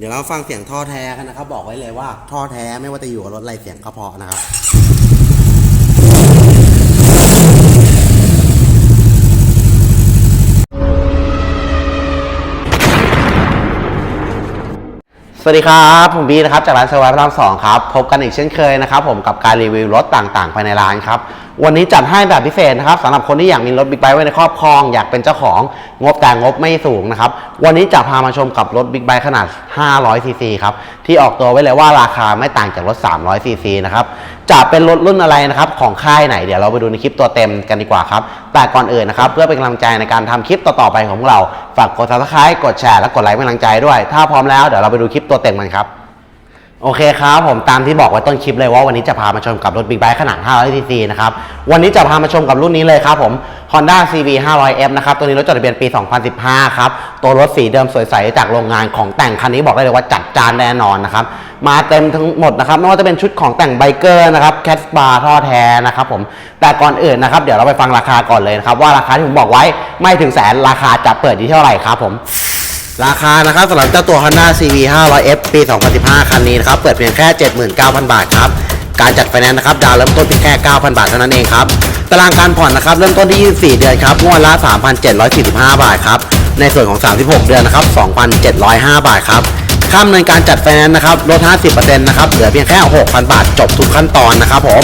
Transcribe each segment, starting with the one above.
เดี๋ยวเราฟังเสียงท่อแท้กันนะครับ บอกไว้เลยว่าท่อแท้ไม่ว่าจะอยู่กับรถอะไรเสียงก็เพราะนะครับสวัสดีครับ ผมบีนะครับจากร้านเซอร์วพระรามสองครับ พบกันอีกเช่นเคยนะครับ ผมกับการรีวิวรถต่างๆภายในร้านครับ วันนี้จัดให้แบบพิเศษนะครับสำหรับคนที่อยากมีรถบิ๊กไบค์ไว้ในครอบครอง อยากเป็นเจ้าของงบแต่งบไม่สูงนะครับ วันนี้จะพามาชมกับรถบิ๊กไบค์ขนาด 500 ซีซีครับ ที่ออกตัวไว้เลยว่าราคาไม่ต่างจากรถ 300 ซีซีนะครับ จะเป็นรถรุ่นอะไรนะครับของค่ายไหนเดี๋ยวเราไปดูในคลิปตัวเต็มกันดีกว่าครับ แต่ก่อนอื่นนะครับเพื่อเป็นกำลังใจในการทำคลิปต่อๆไปของเรา ฝากกด subscribe กดแชร์และกดไลค์เป็นกำลังใจด้วย ถ้าพร้อมแล้วเดี๋ยวเราไปดูคลิปตัวเต็มกันครับ โอเคครับผมตามที่บอกไว้ต้นคลิปเลยว่าวันนี้จะพามาชมกับรถบิ๊กไบค์ขนาด 500 cc นะครับ วันนี้จะพามาชมกับรุ่นนี้เลยครับผม Honda CB 500F นะครับ ตัวนี้รถจดทะเบียนปี 2015 ครับ ตัวรถสีเดิมสวยใสจากโรงงานของแต่งคันนี้บอกได้เลยว่าจัดจานแน่นอนนะครับ มาเต็มทั้งหมดนะครับ ไม่ว่าจะเป็นชุดของแต่งไบเกอร์นะครับแคสบาร์ท่อแท้นะครับผม แต่ก่อนอื่นนะครับ เดี๋ยวเราไปฟังราคาก่อนเลยนะครับว่าราคาที่ผมบอกไว้ไม่ถึงแสนราคาจะเปิดที่เท่าไหร่ครับผม ราคานะครับสำหรับเจ้าตัว Honda CB 500F ปี 2015 คันนี้นะครับ เปิดเพียงแค่ 79,000 บาทครับ การจัดไฟแนนซ์นะครับ ดาวเริ่มต้นเพียงแค่ 9,000 บาทเท่านั้นเองครับ ตารางการผ่อนนะครับ เริ่มต้นที่ 24 เดือนครับ งวดละ 3,745 บาทครับ ในส่วนของ 36 เดือนนะครับ 2,705 บาทครับ ค่าดำเนินการจัดไฟแนนซ์นะครับ ลด 50%นะครับ เหลือเพียงแค่ 6,000 บาท จบทุกขั้นตอนนะครับผม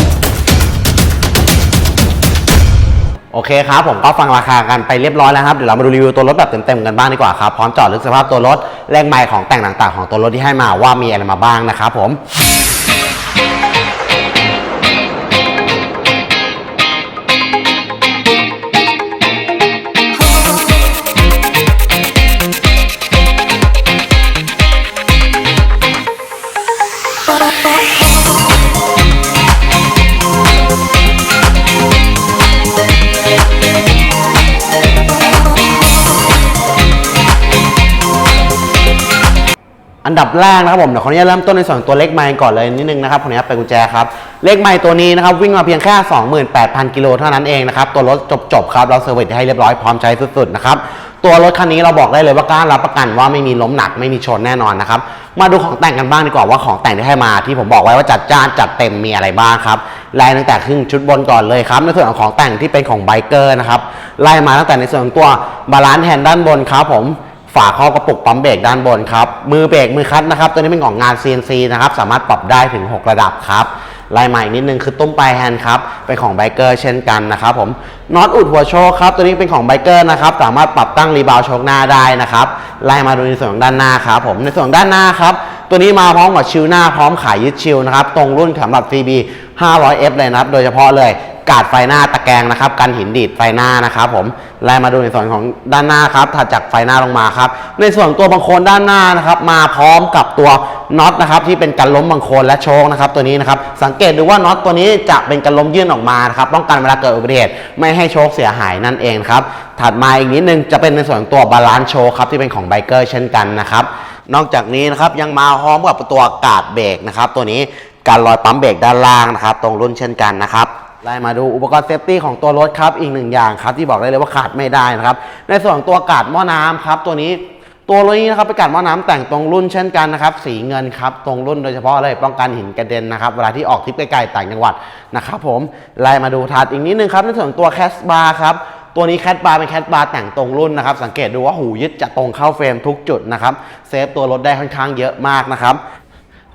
โอเคครับ ผมก็ฟังราคากันไปเรียบร้อยแล้วครับ เดี๋ยวเรามาดูรีวิวตัวรถแบบเต็มๆกันบ้างดีกว่าครับ พร้อมจอดลึกสภาพตัวรถแรงไมล์ของแต่งต่างๆ ของตัวรถที่ให้มาว่ามีอะไรมาบ้างนะครับผม นดับแรกนะครับผมเดี๋ยวขออนุญาตเริ่มต้นในส่วนตัวเลขไมล์ก่อนเลยนิดนึงนะครับขออนุญาตไปกุญแจครับเลขไมล์ตัวนี้นะครับวิ่งมาเพียงแค่ 28,000 กิโลเท่านั้นเองนะครับตัวรถจบๆครับเราเซอร์วิสให้เรียบร้อยพร้อมใช้สุดๆนะครับตัวรถคันนี้เราบอกได้เลยว่ากล้ารับประกันว่าไม่มีล้มหนักไม่มีชนแน่นอนนะครับมาดูของแต่งกันบ้างดีกว่าว่าของแต่งที่ให้มาที่ผมบอกไว้ว่าจัดจ้านจัดเต็มมีอะไรบ้างครับไล่ตั้งแต่ครึ่งชุดบนก่อนเลยครับในส่วนของของแต่งที่เป็นของไบเกอร์นะครับไล่มาตั้งแต่ในส่วนของตัวบาลานซ์แฮนด์ด้านบนครับผม ฝาครอบกระปุกปั๊มเบรกด้านบนครับ มือเบรกมือคัดนะครับ ตัวนี้เป็นของงาน CNC นะครับ สามารถปรับได้ถึง 6 ระดับครับลายใหม่นิดนึงคือตุ้มปลายแฮนด์ครับ เป็นของไบเกอร์เช่นกันนะครับผมน็อตอุดหัวโชคครับ ตัวนี้เป็นของไบเกอร์นะครับ สามารถปรับตั้งรีบาวโชคหน้าได้นะครับไล่มาดูในส่วนของด้านหน้าครับผมในส่วนของด้านหน้าครับ ตัวนี้มาพร้อมกับชิลหน้าพร้อมขายยึดชิลนะครับ ตรงรุ่นสำหรับ CB 500F เลยนะครับ โดยเฉพาะเลยกาดไฟหน้าตะแกรงนะครับ กันหินดีดไฟหน้านะครับผมไล่มาดูในส่วนของด้านหน้าครับถัดจากไฟหน้าลงมาครับ ในส่วนตัวบังโคลนด้านหน้านะครับ มาพร้อมกับตัวน็อตนะครับที่เป็นกันล้มบังโคลนและโชคนะครับ ตัวนี้นะครับสังเกตดูว่าน็อตตัวนี้จะเป็นกันล้มยื่นออกมานะครับป้องกันเวลาเกิดอุบัติเหตุไม่ให้โชคเสียหายนั่นเองครับถัดมาอีกนิดนึงจะเป็นในส่วนตัวบาลานซ์โชคครับที่เป็นของไบเกอร์เช่นกันนะครับนอกจากนี้นะครับยังมาพร้อมกับตัวกาดเบรกนะครับตัวนี้ การรอยปั๊มเบรกด้านล่างนะครับ ตรงรุ่นเช่นกันนะครับไล่มาดูอุปกรณ์เซฟตี้ของตัวรถครับอีกหนึ่งอย่างครับที่บอกได้เลยว่าขาดไม่ได้นะครับ ในส่วนของตัวกาดหม้อน้ำครับ ตัวนี้ตัวรถนี้นะครับเป็นกาดหม้อน้ำแต่งตรงรุ่นเช่นกันนะครับ สีเงินครับตรงรุ่นโดยเฉพาะเลยป้องกันหินกระเด็นนะครับ เวลาที่ออกทริปไกลๆต่างจังหวัดนะครับผมไล่มาดูทัดอีกนิดนึงครับในส่วนตัวแคสบาร์ครับตัวนี้แคสบาร์เป็นแคสบาร์แต่งตรงรุ่นนะครับ สังเกตดูว่าหูยึดจะตรงเข้าเฟรมทุกจุดนะครับ เซฟตัวรถได้ค่อนข้างเยอะมากนะครับ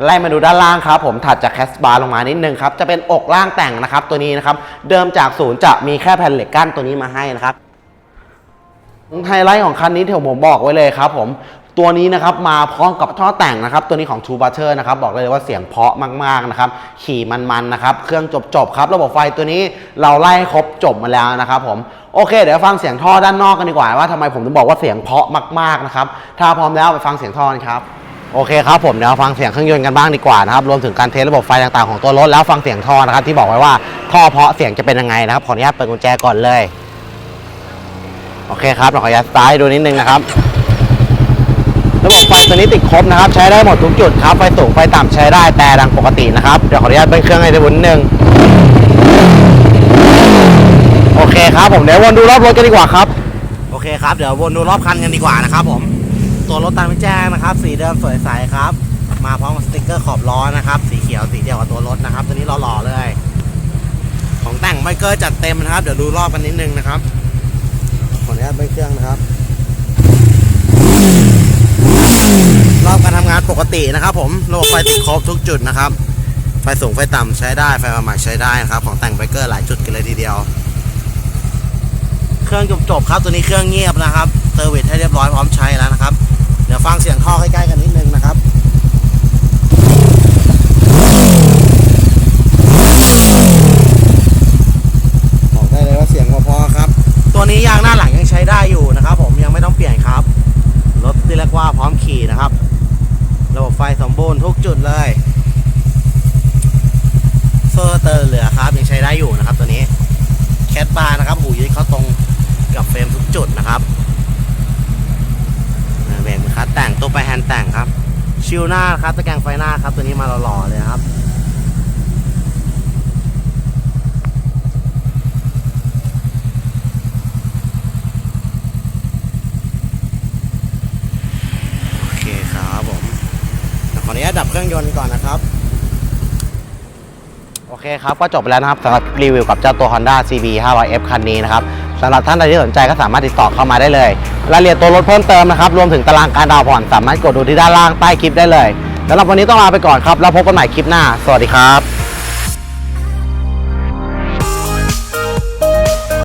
ไล่มาดูด้านล่างครับผมถัดจากแคสบาร์ลงมานิดนึงครับจะเป็นอกล่างแต่งนะครับตัวนี้นะครับเดิมจากศูนย์จะมีแค่แผ่นเหล็กกั้นตัวนี้มาให้นะครับไฮไลท์ของคันนี้ที่ผมบอกไว้เลยครับผมตัวนี้นะครับมาพร้อมกับท่อแต่งนะครับ ตัวนี้ของ True Butter นะครับบอกเลยว่าเสียงเพาะมากๆนะครับขี่มันๆนะครับเครื่องจบๆครับระบบไฟตัวนี้เราไล่ครบจบมาแล้วนะครับผมโอเค เดี๋ยวฟังเสียงท่อด้านนอกกันดีกว่าว่าทำไมผมถึงบอกว่าเสียงเพาะมากๆนะครับถ้าพร้อมแล้วไปฟังเสียงท่อกันครับ โอเคครับผมเดี๋ยวฟังเสียงเครื่องยนต์กันบ้างดีกว่านะครับรวมถึงการเทสระบบไฟต่างๆของตัวรถแล้วฟังเสียงท่อนะครับที่บอกไว้ว่าท่อเพาะเสียงจะเป็นยังไงนะครับขออนุญาตเปิดกุญแจก่อนเลยโอเคครับเราขออนุญาตสตาร์ดูนิดนึงนะครับระบบไฟตัวนี้ติดครบนะครับ ใช้ได้หมดทุกจุดครับไฟสูงไฟต่ำใช้ได้แต่ดังปกตินะครับเดี๋ยวขออนุญาตเบิ้ลเครื่องให้ดูนิดนึงโอเคครับผมเดี๋ยววนดูรอบรถกันดีกว่าครับโอเคครับเดี๋ยววนดูรอบคันกันดีกว่านะครับผม ตัวรถตามที่แจ้งนะครับ สีเดิมสวยใสครับ มาพร้อมกับสติกเกอร์ขอบล้อนะครับ สีเขียวสีเดียวกับตัวรถนะครับ ตัวนี้หล่อๆเลย ของแต่งไบเกอร์จัดเต็มนะครับ เดี๋ยวดูรอบกันนิดนึงนะครับ ขออนุญาตเบิ้เครื่องนะครับ รอบการทำงานปกตินะครับ ผมระบบไฟติดครบทุกจุดนะครับ ไฟสูงไฟต่ำใช้ได้ ไฟประมาณใช้ได้นะครับ ของแต่งไบเกอร์หลายจุดกันเลยทีเดียว เครื่องจบๆครับ ตัวนี้เครื่องเงียบนะครับเซอร์วิสให้เรียบร้อยพร้อมใช้แล้วนะครับ เดี๋ยวฟังเสียงท่อใกล้ๆกันนิดนึงนะครับบอกได้เลยว่าเสียงพอๆครับ ตัวนี้ยางหน้าหลังยังใช้ได้อยู่นะครับ ผมยังไม่ต้องเปลี่ยนครับรถที่เรียกว่าพร้อมขี่นะครับ ระบบไฟสมบูรณ์ทุกจุดเลย โซลเตอร์เหลือครับยังใช้ได้อยู่นะครับ ตัวนี้แคทบาร์นะครับหูยึดเข้าตรงกับเฟรมทุกจุดนะครับ คัดแต่งตัวไปแฮนด์แต่งครับ ชิลหน้าครับตะแกรงไฟหน้าครับ ตัวนี้มาหล่อๆเลยครับโอเคครับผมขออนุญาตดับเครื่องยนต์ก่อนนะครับ โอเคครับ ก็จบไปแล้วนะครับสำหรับรีวิวกับเจ้าตัว Honda CB 500F คันนี้นะครับ สำหรับท่านใดที่สนใจก็สามารถติดต่อเข้ามาได้เลยรายละเอียดตัวรถเพิ่มเติมนะครับ รวมถึงตารางการดาวน์ผ่อนสามารถกดดูที่ด้านล่างใต้คลิปได้เลยสำหรับวันนี้ต้องลาไปก่อนครับ แล้วพบกันใหม่คลิปหน้า สวัสดีครับ